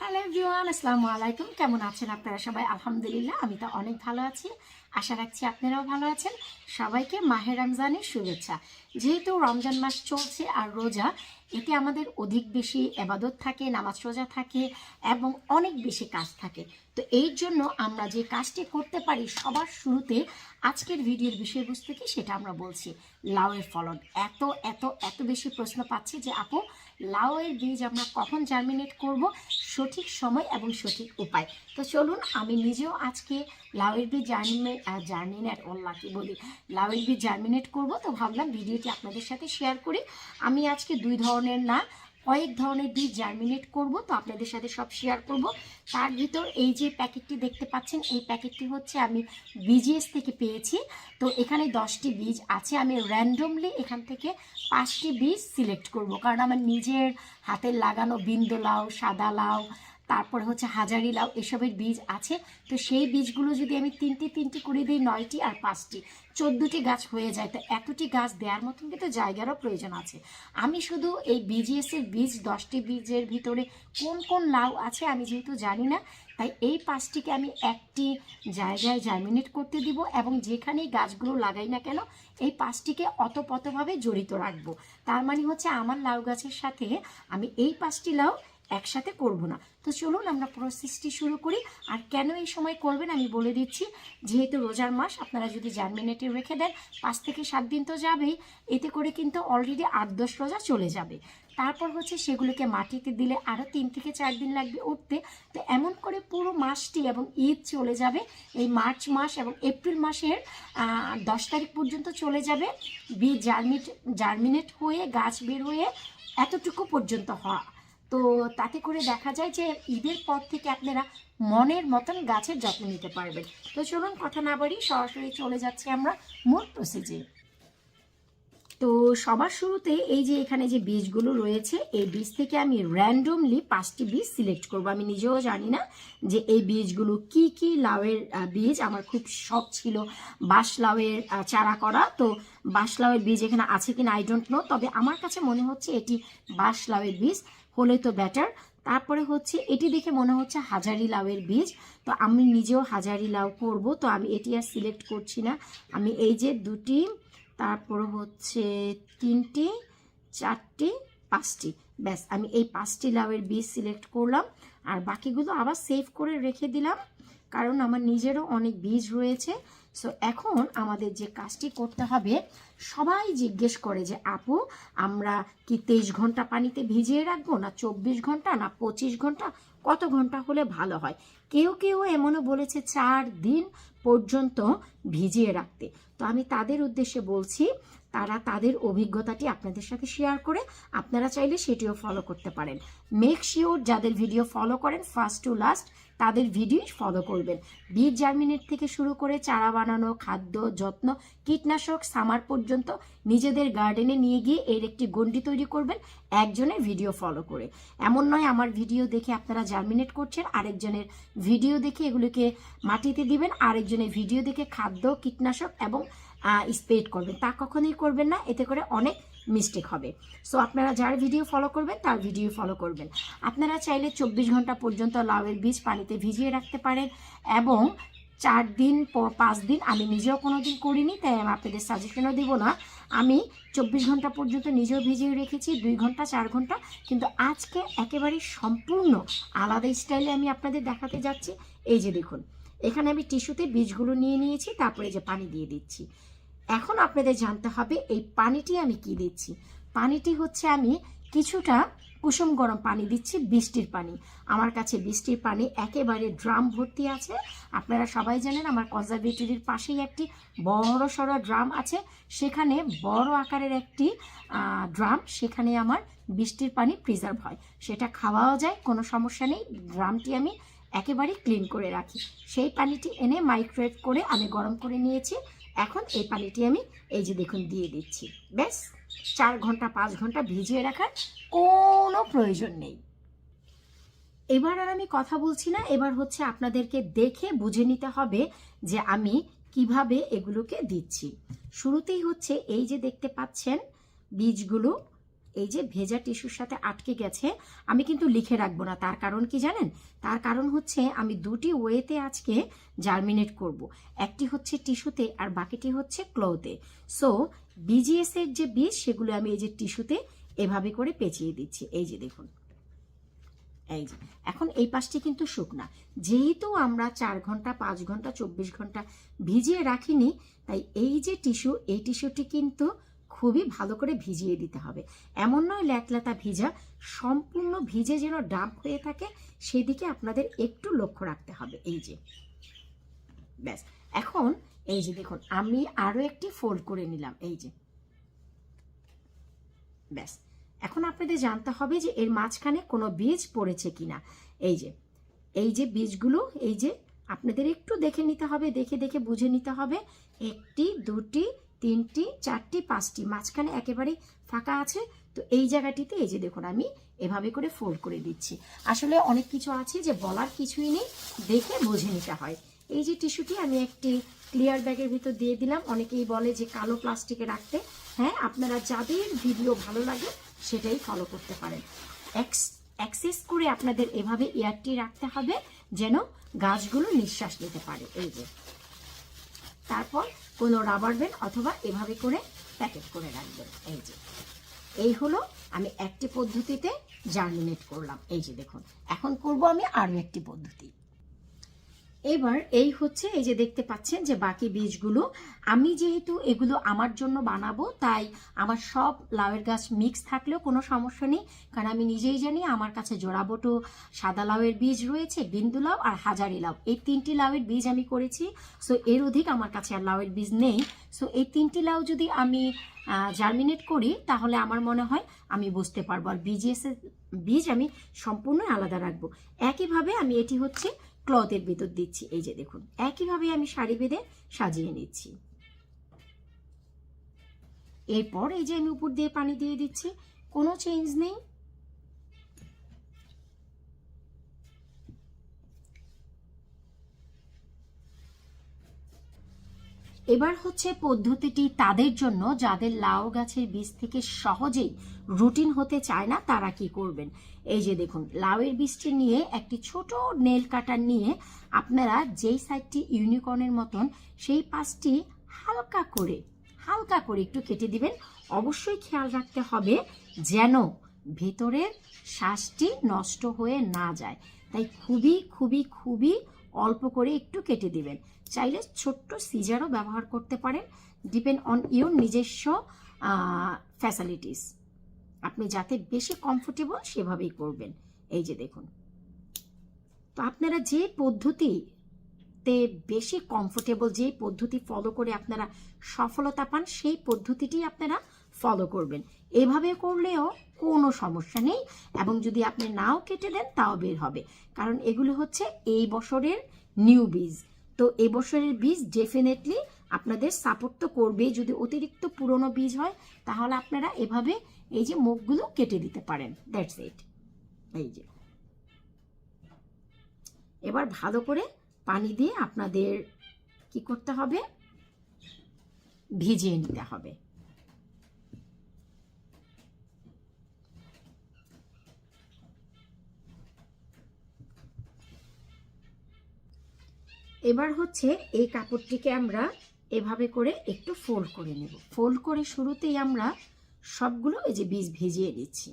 Hello everyone আসসালামু আলাইকুম। কেমন আছেন আপনারা সবাই? আলহামদুলিল্লাহ, আমি তো অনেক ভালো আছি। আশা রাখছি আপনারাও ভালো আছেন। সবাইকে মাহে রমজানের শুভেচ্ছা। যেহেতু রমজান মাস চলছে আর রোজা এতে আমাদের অধিক বেশি এবাদত থাকে, নামাজ রোজা থাকে এবং অনেক বেশি কাজ থাকে। তো এই জন্য আমরা যে কাজটি করতে পারি সবার শুরুতে আজকের ভিডিওর বিষয়বস্তু কি সেটা আমরা বলছি লাউয়ের ফলন। এত এত এত বেশি প্রশ্ন পাচ্ছি যে, আপু, লাউয়ের বীজ আমরা কখন জার্মিনেট করব? সঠিক সময় এবং সঠিক উপায়? তো চলুন, আমি নিজেও আজকে লাউয়ের বীজ জার্মিনে জার্মিনেট ওল্লা কি বলি? লাউয়ের বীজ জার্মিনেট করব। তো ভাবলাম ভিডিওটি আপনাদের সাথে শেয়ার করি। আমি আজকে দুই ধরনের না, কয়েক ধরনের বীজ জার্মিনেট করব, তো আপনাদের সাথে সব শেয়ার করব। তার ভিতর এই যে প্যাকেটটি দেখতে পাচ্ছেন, এই প্যাকেটটি হচ্ছে আমি বিজিএস থেকে পেয়েছি। তো এখানে দশটি বীজ আছে, আমি র্যান্ডমলি এখান থেকে পাঁচটি বীজ সিলেক্ট করব। কারণ আমার নিজের হাতের লাগানো বিন্দু লাউ, সাদা লাউ, তারপরে হচ্ছে হাজারি লাউ, এসবের বীজ আছে। তো সেই বীজগুলো যদি আমি তিনটি তিনটি করে দিই, নয়টি আর পাঁচটি চোদ্দোটি গাছ হয়ে যায়, তো এতটি গাছ দেওয়ার মতন কিন্তু জায়গারও প্রয়োজন আছে। আমি শুধু এই বিজিএসের বীজ, দশটি বীজের ভিতরে কোন কোন লাউ আছে আমি যেহেতু জানি না, তাই এই পাঁচটিকে আমি একটি জায়গায় জার্মিনেট করতে দিব এবং যেখানেই গাছগুলো লাগাই না কেন, এই পাঁচটিকে অতপতভাবে জড়িত রাখব। তার মানে হচ্ছে আমার লাউ গাছের সাথে আমি এই পাঁচটি লাউ একসাথে করব না। তো চলুন আমরা প্রসেসটি শুরু করি। আর কেন এই সময় করবেন আমি বলে দিচ্ছি। যেহেতু রোজার মাস, আপনারা যদি জার্মিনেটে রেখে দেন, পাঁচ থেকে সাত দিন তো যাবেই। এতে করে কিন্তু অলরেডি আট দশ রোজা চলে যাবে। তারপর হচ্ছে সেগুলোকে মাটিতে দিলে আরও তিন থেকে চার দিন লাগবে উঠতে। তো এমন করে পুরো মাসটি এবং ঈদ চলে যাবে। এই মার্চ মাস এবং এপ্রিল মাসের দশ তারিখ পর্যন্ত চলে যাবে। বীজ জার্মিট জার্মিনেট হয়ে, গাছ বের হয়ে এতটুকু পর্যন্ত হওয়া। তো তাতে করে দেখা যায় যে ঈদের পর থেকে আপনারা মনের মতন গাছের যত্ন নিতে পারবেন। তো চলুন কথা না বাড়ি সরাসরি চলে যাচ্ছে আমরা মূল প্রসেজে তো সবার শুরুতে এই যে এখানে যে বীজগুলো রয়েছে, এই বীজ থেকে আমি র্যান্ডমলি পাঁচটি বীজ সিলেক্ট করব। আমি নিজেও জানি না যে এই বীজগুলো কি কি লাউয়ের বীজ। আমার খুব শখ ছিল বাঁশ লাউয়ের চারা করা। তো বাঁশ লাউয়ের বীজ এখানে আছে কিনা আই ডোন্ট নো তবে আমার কাছে মনে হচ্ছে এটি বাঁশ লাউয়ের বীজ। হলে তো ব্যাটার তারপরে হচ্ছে, এটি দেখে মনে হচ্ছে হাজারি লাউয়ের বীজ। তো আমি নিজেও হাজারি লাউ করব, তো আমি এটি আর সিলেক্ট করছি না। আমি এই যে দুটি, তারপর হচ্ছে তিনটি, চারটি, পাঁচটি। ব্যাস, আমি এই পাঁচটি লাউয়ের বীজ সিলেক্ট করলাম। আর বাকিগুলো আবার সেভ করে রেখে দিলাম, কারণ আমার নিজেরও অনেক বীজ রয়েছে। সো এখন আমাদের যে কাজটি করতে হবে সবাই জিজ্ঞেস করে যে, আপু, আমরা কি তেইশ ঘণ্টা পানিতে ভিজিয়ে রাখব? না চব্বিশ ঘণ্টা? না পঁচিশ ঘণ্টা? কত ঘণ্টা হলে ভালো হয়? কেউ কেউ এমনও বলেছে, চার দিন পর্যন্ত ভিজিয়ে রাখতে। তো আমি তাদের উদ্দেশ্যে বলছি, তারা তাদের অভিজ্ঞতাটি আপনাদের সাথে শেয়ার করে আপনারা চাইলে সেটিও ফলো করতে পারেন। মেক শিওর যাদের ভিডিও ফলো করেন ফার্স্ট টু লাস্ট তাদের ভিডিও ফলো করবেন। বীজ জার্মিনেট থেকে শুরু করে চারা বানানো, খাদ্য, যত্ন, কীটনাশক, সামার পর্যন্ত নিজেদের গার্ডেনে নিয়ে গিয়ে এর একটি গণ্ডি তৈরি করবেন, একজনের ভিডিও ফলো করে। এমন নয়, আমার ভিডিও দেখে আপনারা জার্মিনেট করছেন, আরেকজনের ভিডিও দেখে এগুলোকে মাটিতে দিবেন, আরেকজনের ভিডিও দেখে খাদ্য, কীটনাশক এবং স্প্রেড করবেন। তা কখনোই করবেন না, এতে করে অনেক মিস্টেক হবে। সো আপনারা যার ভিডিও ফলো করবেন, তার ভিডিও ফলো করবেন। আপনারা চাইলে চব্বিশ ঘণ্টা পর্যন্ত লাউয়ের বীজ পানিতে ভিজিয়ে রাখতে পারেন এবং চার দিন পাঁচ দিন আমি নিজেও কোনো দিন করিনি, তাই আমি আপনাদের সাজেশনও দিব না। আমি চব্বিশ ঘণ্টা পর্যন্ত নিজেও ভিজিয়ে রেখেছি, দুই ঘণ্টা, চার ঘণ্টা, কিন্তু আজকে একেবারে সম্পূর্ণ আলাদা স্টাইলে আমি আপনাদের দেখাতে যাচ্ছি। এই যে দেখুন, এখানে আমি টিস্যুতে বীজগুলো নিয়ে নিয়েছি, তারপরে যে পানি দিয়ে দিচ্ছি। এখন আপনাদের জানতে হবে এই পানিটি আমি কি দিচ্ছি? পানিটি হচ্ছে আমি কিছুটা কুসুম গরম পানি দিচ্ছি বৃষ্টির পানি। আমার কাছে বৃষ্টির পানি একেবারে ড্রাম ভর্তি আছে। আপনারা সবাই জানেন আমার কনজারভেটরির পাশেই একটি বড় সড়ো ড্রাম আছে। সেখানে বড় আকারের একটি ড্রাম। সেখানে আমার বৃষ্টির পানি প্রিজার্ভ হয়। সেটা খাওয়াও যায়, কোনো সমস্যা নেই। ড্রামটি আমি একেবারে ক্লিন করে রাখি। সেই পানিটি এনে মাইক্রোওয়েভ করে আমি গরম করে নিয়েছি। এখন এই পানিটি আমি এই যে দেখুন দিয়ে দিচ্ছি। ব্যাস, চার ঘণ্টা, পাঁচ ঘণ্টা ভিজিয়ে রাখার কোনো প্রয়োজন নেই। এবার আর আমি কথা বলছি না, এবার হচ্ছে আপনাদেরকে দেখে বুঝে নিতে হবে যে আমি কীভাবে এগুলোকে দিচ্ছি। শুরুতেই হচ্ছে এই যে দেখতে পাচ্ছেন, বীজগুলো এই যে ভেজা টিস্যুর সাথে আটকে গেছে, আমি কিন্তু লিখে রাখব না। তার কারণ কি জানেন? তার কারণ হচ্ছে আমি দুটি ওয়েতে আজকে জার্মিনেট করব। একটি হচ্ছে টিস্যুতে আর বাকিটি হচ্ছে ক্লোতে সো বিজিএস এর যে বীজ, সেগুলো আমি এই যে টিস্যুতে এভাবে করে পেঁচিয়ে দিচ্ছি। এই যে দেখুন। এই যে। এখন এই পাশটি কিন্তু শুকনা। যেহেতু আমরা চার ঘণ্টা, পাঁচ ঘণ্টা, চব্বিশ ঘণ্টা ভিজিয়ে রাখিনি, তাই এই যে টিস্যু, এই টিস্যুটি কিন্তু খুবই ভালো করে ভিজিয়ে দিতে হবে। এমন নয় ল্যাতলাতা ভিজা, সম্পূর্ণ ভিজে যেন ডাম্প হয়ে থাকে, সেদিকে আপনাদের একটু লক্ষ্য রাখতে হবে। এই যে, ব্যাস। এখন এই যে দেখুন, আমি আরও একটি ফোল্ড করে নিলাম, এই যে। ব্যাস। এখন আপনাদের জানতে হবে যে এর মাঝখানে কোনো বীজ পড়েছে কিনা। এই যে এই যে বীজগুলো, এই যে আপনাদের একটু দেখে নিতে হবে, দেখে দেখে বুঝে নিতে হবে। একটি, দুটি তিনটি, চারটি, পাঁচটি, মাঝখানে একেবারে ফাঁকা আছে। তো এই জায়গাটিতে এই যে দেখুন, আমি এভাবে করে ফোল্ড করে দিচ্ছি। আসলে অনেক কিছু আছে যে বলার কিছুই নেই, দেখে বুঝে নিতে হয়। এই যে টিস্যুটি আমি একটি ক্লিয়ার ব্যাগের ভিতর দিয়ে দিলাম। অনেকেই বলে যে কালো প্লাস্টিকে রাখতে। হ্যাঁ আপনারা যাদের ভিডিও ভালো লাগে সেটাই ফলো করতে পারেন। এক্স অ্যাক্সেস করে আপনাদের এভাবে এয়ারটি রাখতে হবে যেন গাছগুলো নিঃশ্বাস নিতে পারে। এই যে। তারপর কোনো রাবার ব্যান্ড অথবা এভাবে করে প্যাকেট করে রাখবেন। এই যে, এই হলো আমি একটি পদ্ধতিতে জার্মিনেট করলাম। এই যে দেখুন, এখন করব আমি আরও একটি পদ্ধতি। এবার এই হচ্ছে এই যে দেখতে পাচ্ছেন যে বাকি বীজগুলো। আমি যেহেতু এগুলো আমার জন্য বানাবো, তাই আমার সব লাউয়ের গাছ মিক্স থাকলেও কোনো সমস্যা নেই। কারণ আমি নিজেই জানি আমার কাছে জোড়াবটো সাদা লাউয়ের বীজ রয়েছে, বিন্দু লাউ আর হাজারি লাউ। এই তিনটি লাউয়ের বীজ আমি করেছি সো এর অধিক আমার কাছে আর লাউয়ের বীজ নেই। সো এই তিনটি লাউ যদি আমি জার্মিনেট করি, তাহলে আমার মনে হয় আমি বুঝতে পারব। আর বিজিএস এর বীজ আমি সম্পূর্ণ আলাদা রাখব। একইভাবে আমি এটি হচ্ছে ক্লথের ভিতর দিচ্ছি। এই যে দেখুন, একইভাবে আমি শাড়ি বেঁধে সাজিয়ে নিচ্ছি। এরপর এই যে আমি উপর দিয়ে পানি দিয়ে দিচ্ছি, কোনো চেঞ্জ নেই। এবার হচ্ছে পদ্ধতিটি তাদের জন্য, যাদের লাউ গাছের বীজ থেকে সহজেই রুটিন হতে চায় না, তারা কি করবেন? এই যে দেখুন, লাউয়ের বীজটি নিয়ে একটি ছোট নেল কাটার নিয়ে আপনারা যেই সাইডটি ইউনিকর্নের মতন, সেই পাশটি হালকা করে হালকা করে একটু কেটে দিবেন। অবশ্যই খেয়াল রাখতে হবে যেন ভেতরের শ্বাসটি নষ্ট হয়ে না যায়। তাই খুবই খুবই খুবই অল্প করে একটু কেটে দিবেন। চাইলে ছোট্ট সিজারও ব্যবহার করতে পারেন। ডিপেন্ড অন ইউর নিজস্ব ফ্যাসিলিটিস আপনি যাতে বেশি কমফোর্টেবল সেভাবেই করবেন। এই যে দেখুন। তো আপনারা যে পদ্ধতিতে বেশি কমফোর্টেবল যে পদ্ধতি ফলো করে আপনারা সফলতা পান, সেই পদ্ধতিটি আপনারা ফলো করবেন। এভাবে করলেও কোনো সমস্যা নেই এবং যদি আপনি নাও কেটে দেন, তাও বের হবে। কারণ এগুলো হচ্ছে এই বছরের নিউ বীজ। তো এই বছরের বীজ ডেফিনেটলি আপনাদের সাপোর্ট তো করবেই। যদি অতিরিক্ত পুরনো বীজ হয়, তাহলে আপনারা এভাবে এই যে মুখগুলো কেটে দিতে পারেন। দ্যাটস ইট এই যে। এবার ভালো করে পানি দিয়ে আপনাদের কি করতে হবে? ভিজিয়ে নিতে হবে। এবার হচ্ছে এই কাপড়টিকে আমরা এভাবে করে একটু ফোল্ড করে নেব। ফোল্ড করে শুরুতেই আমরা সবগুলো এই যে বীজ ভিজিয়ে দিচ্ছি।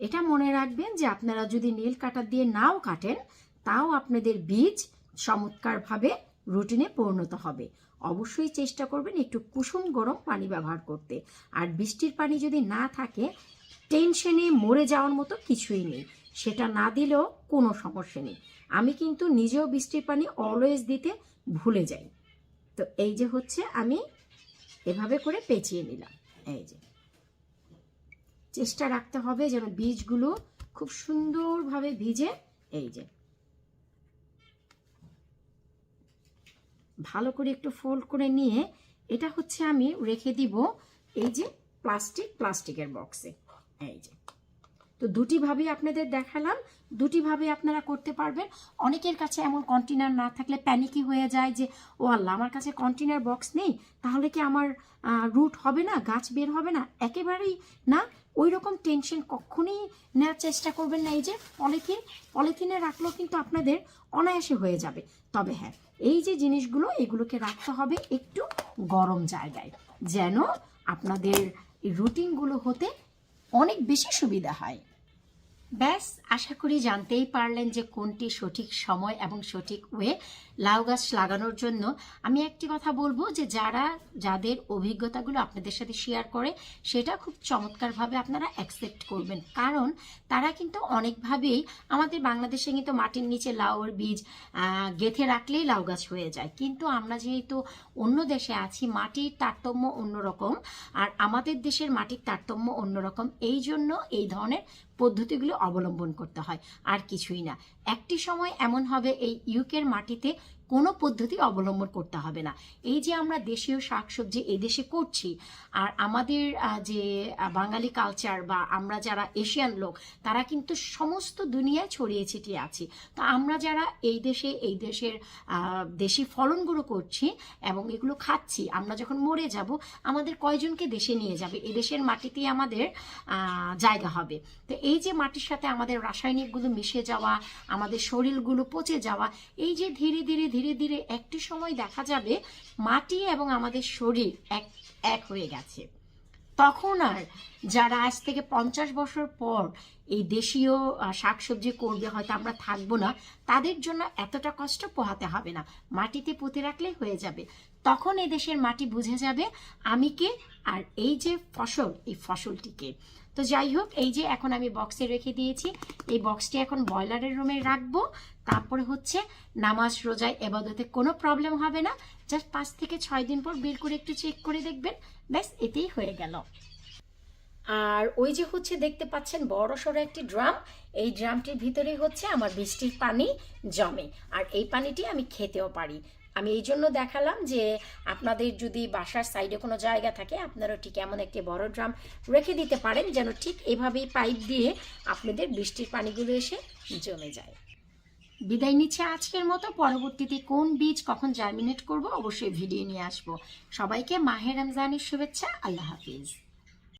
এটা মনে রাখবেন যে আপনারা যদি নীল কাটার দিয়ে নাও কাটেন, তাও আপনাদের বীজ চমৎকারভাবে রুটিনে পরিণত হবে। অবশ্যই চেষ্টা করবেন একটু কুসুম গরম পানি ব্যবহার করতে। আর বৃষ্টির পানি যদি না থাকে টেনশনে মরে যাওয়ার মতো কিছুই নেই। সেটা না দিলেও কোনো সমস্যা নেই। আমি কিন্তু নিজেও বৃষ্টির পানি অলওয়েজ দিতে ভুলে যাই। তো এই যে হচ্ছে আমি এভাবে করে পেঁচিয়ে নিলাম। এই যে। চেষ্টা রাখতে হবে যেন বীজগুলো খুব সুন্দরভাবে ভিজে, এই যে। ভালো করে একটু ফোল্ড করে নিয়ে এটা হচ্ছে আমি রেখে দিব এই যে প্লাস্টিক প্লাস্টিকের বক্সে এই যে। তো দুটিভাবেই আপনাদের দেখালাম দুটিভাবে আপনারা করতে পারবেন। অনেকের কাছে এমন কন্টেনার না থাকলে প্যানিকই হয়ে যায় যে, ও আল্লাহ, আমার কাছে কন্টেনার বক্স নেই, তাহলে কি আমার রুট হবে না, গাছ বের হবে না? একেবারেই না ওই রকম টেনশন কখনই নেওয়ার চেষ্টা করবেন না। এই যে পলিথিন, পলিথিনে রাখলেও কিন্তু আপনাদের অনায়াসে হয়ে যাবে। তবে হ্যাঁ এই যে জিনিসগুলো, এগুলোকে রাখতে হবে একটু গরম জায়গায়, যেন আপনাদের রুটিনগুলো হতে অনেক বেশি সুবিধা হয়। ব্যাস, আশা করি জানতেই পারলেন যে কোনটি সঠিক সময় এবং সঠিক ওয়ে লাউ গাছ লাগানোর জন্য আমি একটি কথা বলব যে যারা, যাদের অভিজ্ঞতাগুলো আপনাদের সাথে শেয়ার করে, সেটা খুব চমৎকারভাবে আপনারা অ্যাকসেপ্ট করবেন। কারণ তারা কিন্তু অনেকভাবেই আমাদের বাংলাদেশে কিন্তু মাটির নিচে লাউর বীজ গেঁথে রাখলেই লাউ গাছ হয়ে যায়। কিন্তু আমরা যেহেতু অন্য দেশে আছি, মাটির তারতম্য অন্যরকম আর আমাদের দেশের মাটির তারতম্য অন্যরকম এই জন্য এই ধরনের পদ্ধতিগুলো অবলম্বন করতে হয়, আর কিছুই না। একটি সময় এমন হবে, এই ইউকের মাটিতে কোনো পদ্ধতি অবলম্বন করতে হবে না। এই যে আমরা দেশীয় শাকসবজি এই দেশে করছি, আর আমাদের যে বাঙালি কালচার বা আমরা যারা এশিয়ান লোক, তারা কিন্তু সমস্ত দুনিয়ায় ছড়িয়ে ছিটিয়ে আছি। তো আমরা যারা এই দেশে, এই দেশের দেশি ফলনগুলো করছি এবং এগুলো খাচ্ছি, আমরা যখন মরে যাব, আমাদের কয়জনকে দেশে নিয়ে যাবে? এই দেশের মাটিতেই আমাদের জায়গা হবে। তো এই যে মাটির সাথে আমাদের রাসায়নিকগুলো মিশে যাওয়া, আমাদের শরীরগুলো পচে যাওয়া, এই যে ধীরে ধীরে ধীরে ধীরে একটি সময় দেখা যাবে মাটি এবং আমাদের শরীর এক এক হয়ে গেছে। তখন আর যারা আজ থেকে পঞ্চাশ বছর পর এই দেশীয় শাকসবজি করবে, হয়তো আমরা থাকব না, তাদের জন্য এতটা কষ্ট পোহাতে হবে না। মাটিতে পুঁতে রাখলেই হয়ে যাবে। তখন এই দেশের মাটি বুঝে যাবে আমি কে আর এই যে ফসল, এই ফসলটিকে। তো যাই হোক, এই যে এখন আমি বক্সে রেখে দিয়েছি। এই বক্সটি এখন বয়লারের রুমে রাখব। তারপরে হচ্ছে নামাজ, রোজায়, এবাদতে কোনো প্রবলেম হবে না। জাস্ট পাঁচ থেকে ছয় দিন পর বের করে একটু চেক করে দেখবেন। ব্যাস, এতেই হয়ে গেল। আর ওই যে হচ্ছে দেখতে পাচ্ছেন বড় সড়ো একটি ড্রাম এই ড্রামটির ভিতরেই হচ্ছে আমার বৃষ্টির পানি জমে। আর এই পানিটি আমি খেতেও পারি। আমি এই জন্য দেখালাম যে আপনাদের যদি বাসার সাইডে কোনো জায়গা থাকে, আপনারা ঠিক এমন একটি বড় ড্রাম রেখে দিতে পারেন, যেন ঠিক এভাবেই পাইপ দিয়ে আপনাদের বৃষ্টির পানিগুলো এসে জমে যায়। বিদায় নিচ্ছে আজকের মতো। পরবর্তীতে কোন বীজ কখন জার্মিনেট করব অবশ্যই ভিডিও নিয়ে আসব। সবাইকে মাহের রমজানের শুভেচ্ছা। আল্লাহ হাফিজ।